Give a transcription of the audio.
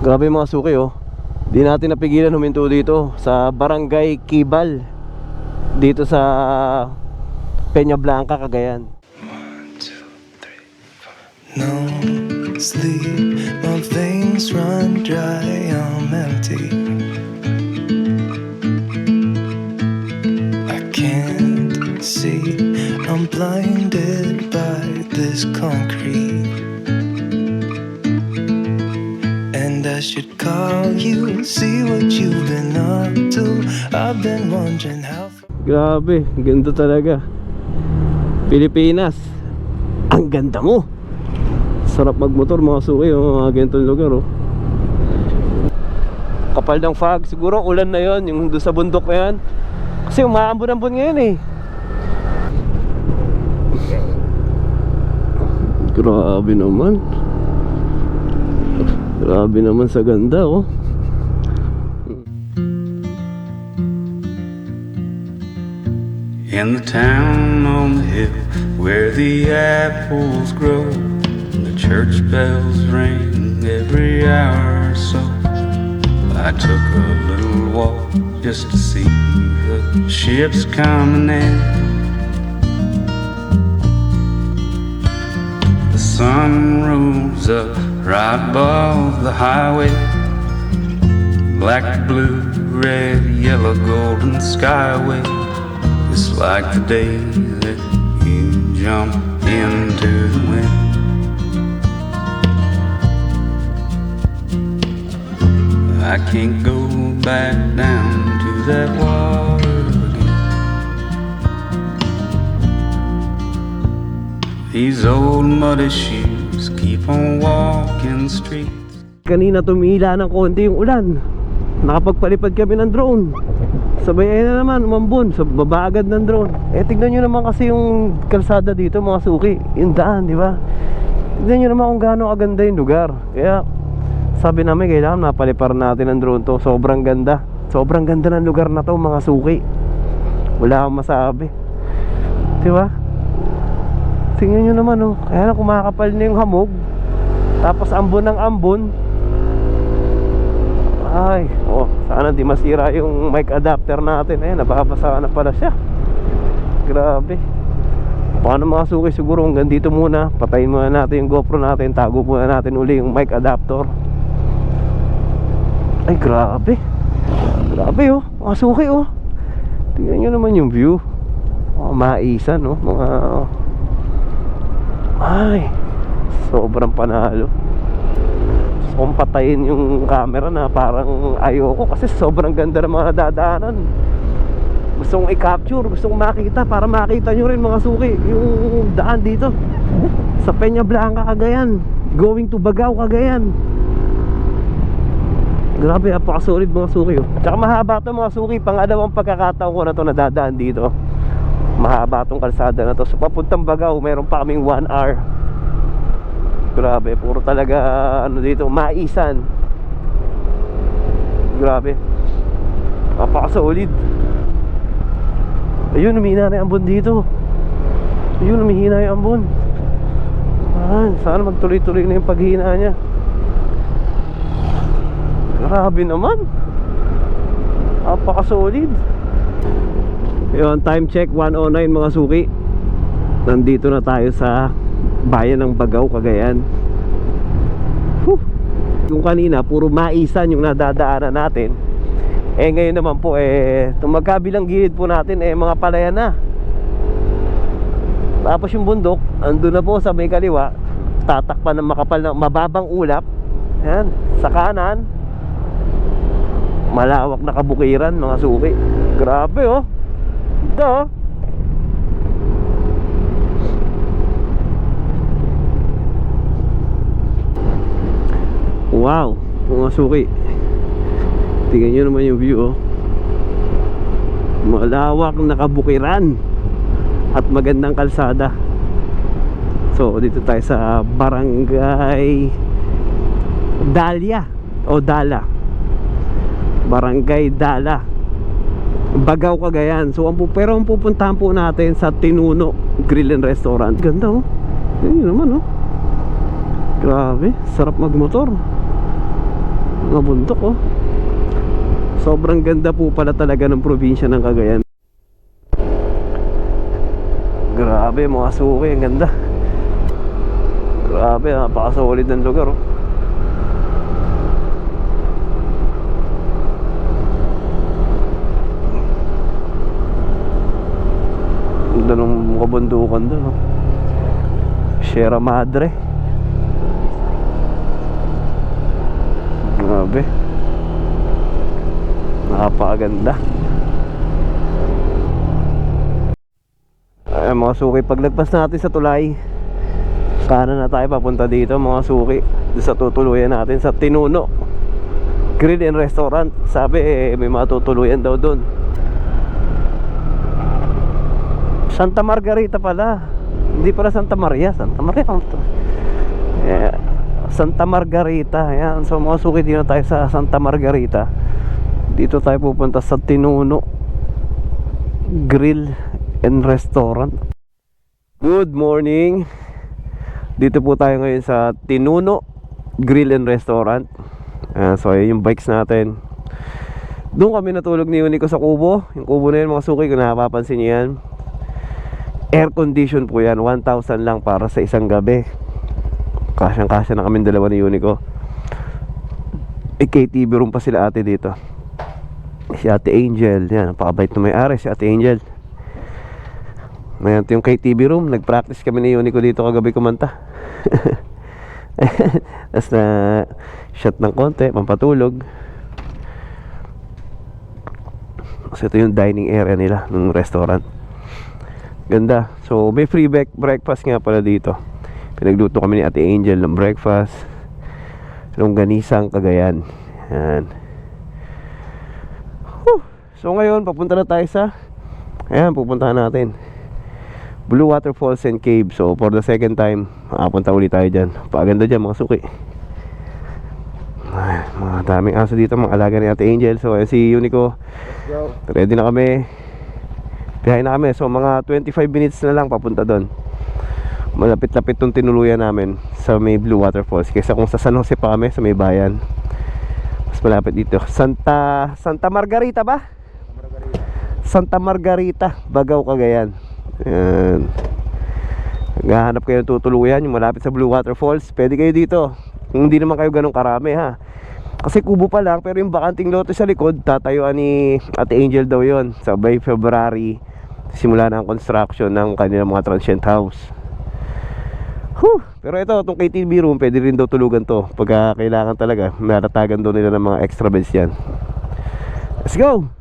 Grabe yung mga suki oh. Di natin napigilan huminto dito sa Barangay Kibal. Dito sa Peña Blanca, Cagayan. No sleep, my veins run dry, I'm empty. I can't see, I'm blinded by this concrete. And I should call you, see what you've been up to. I've been wondering how. Grabe, ganda talaga. Pilipinas. Ang ganda mo. Sarap magmotor mga suki, oh, mga ganitong lugar oh. Kapal ng fog, siguro ulan na yon yung doon sa bundok na yan. Kasi umaambon-ambon ngayon eh. Grabe naman. Grabe naman sa ganda oh. In the town on the hill where the apples grow, the church bells ring every hour or so. I took a little walk just to see the ships coming in. The sun rose up right above the highway. Black, blue, red, yellow, golden skyway. It's like the day that you jump into the wind. I can't go back down to that water again. These old muddy shoes keep on walking streets. Kanina tumila ng konti yung ulan. Nakapagpalipad kami ng drone. Sabay ayun na naman, umambon. Sa baba agad ng drone. Eh tignan nyo naman kasi yung kalsada dito mga suki. Yung daan, di ba? Tignan nyo naman kung gaano kaganda yung lugar. Kaya sabi namin kailangan mapalipar natin ng drone to. Sobrang ganda. Sobrang ganda ng lugar na to mga suki. Wala akong masabi. Di ba? Tingnan nyo naman oh. Kaya na kumakapal na yung hamog Tapos ambon ng ambon ay, oh, sana di masira yung mic adapter natin. Eh, nababasa na pala siya. Grabe. Paano mga suki siguro hanggang dito muna. Patayin muna natin yung GoPro natin. Tago muna natin uli yung mic adapter. Ay, grabe. Grabe oh. Mga suki oh. Tingnan nyo naman yung view. Mga maisan oh. Mga... Ay. Sobrang panalo. Gusto kong patayin yung camera na parang ayoko kasi sobrang ganda ng mga dadaanan. Gusto kong i-capture, gusto kong makita para makita nyo rin mga suki yung daan dito. Sa Peña Blanca, Cagayan. Going to Bagao, Cagayan. Grabe, apakasolid mga suki oh. tsaka mahaba to mga suki. Pangalawang pagkakataon ko na to nadadaan dito. Mahaba tong kalsada na to. So papuntang Bagao, meron pa kaming 1 hour Grabe, puro talaga ano dito, maisan. Grabe. Napaka-solid. Ayun, humihina na yung ambon dito. Ayun, humihina yung ambon. Ah, sana magtuloy-tuloy na yung paghina niya. Grabe naman. Napaka-solid. Yun, time check 109 mga suki. Nandito na tayo sa bayan ng Bagaw, Cagayan. Whew. Yung kanina, puro maisan yung nadadaanan natin. Eh ngayon naman po, eh, itong magkabilang gilid po natin, eh mga palayan na. Tapos yung bundok, andun na po sa may kaliwa, tatakpan ng makapal na mababang ulap. Yan, sa kanan, malawak na kabukiran, mga suki. Grabe oh. Ito oh. Wow, mga suki. Tingnan nyo naman yung view oh. Malawak na kabukiran at magandang kalsada. So, dito tayo sa Barangay Dalia o Dala. Barangay Dala. Bagaw Cagayan. So, ang pero ang pupuntahan po natin sa Tinuno Grill and Restaurant. Ganda oh. Yan naman oh. Grabe, sarap magmotor. Mga bundok oh. Sobrang ganda po pala talaga ng probinsya ng Cagayan. Grabe mga suki, ang ganda. Grabe, napakasolid ng lugar oh. Ganda ng kabundukan doon oh. Sierra Madre. Grabe. Napakaganda. Ay, mga suki, paglagpas natin sa tulay, kanan na tayo papunta dito mga suki. Sa tutuluyan natin sa Tinuno. Grill and Restaurant. Sabi eh, may mga tutuluyan daw doon. Santa Margarita pala. Hindi pala Santa Maria. Santa Maria. Yeah. Santa Margarita. Ayan. So mga suki dito tayo sa Santa Margarita. Dito tayo pupunta sa Tinuno Grill and Restaurant. Good morning. Dito po tayo ngayon sa Tinuno Grill and Restaurant. Ayan, so ayun yung bikes natin. Doon kami natulog ni Unico sa kubo. Yung kubo na yun mga suki kung nakapapansin niyo yan. Air condition po yan. 1,000 lang para sa isang gabi. Kasyang kasya na kami dalawa ni Unico. Eh, KTV room pa sila ate dito. Si ate Angel. Yan, napakabait na may-ari si ate Angel. Ngayon, ito yung KTV room. Nag-practice kami ni Unico dito kagabi kumanta. Tapos na shot ng konti, pampatulog. Kasi ito yung dining area nila ng restaurant. Ganda. So, may free bre- breakfast nga pala dito. Pinagluto kami ni Ate Angel ng breakfast. Longganisang Cagayan. Yan. So, ngayon, papunta na tayo sa Ayan, pupuntahan natin. Blue Waterfalls and Cave. So, for the second time, makapunta ulit tayo dyan. Paganda dyan, mga suki. Ay, mga daming aso dito, mga alaga ni Ate Angel. So, ayan si Unico. Ready na kami. Biyahe na kami. So, mga 25 minutes na lang papunta doon. Malapit-lapit tong tinuluyan namin sa may Blue Waterfalls. Kaysa kung sa San Jose pa kami, sa may bayan. Mas malapit dito. Santa Santa Margarita ba? Santa Margarita, Bagaw, Cagayan. Ayan. Naghahanap kayo ng tutuluyan, yung malapit sa Blue Waterfalls. Pwede kayo dito. Kung hindi naman kayo ganun karami ha. Kasi kubo pa lang, pero yung bakanting lote sa likod, tatayuan ni Ate Angel daw yon sa by February. Simula na ang construction ng kanilang mga transient house. Whew! Pero ito, itong KTV room, pwede rin daw tulugan to. Pagka kailangan talaga, naratagan daw nila ng mga extra beds yan. Let's go!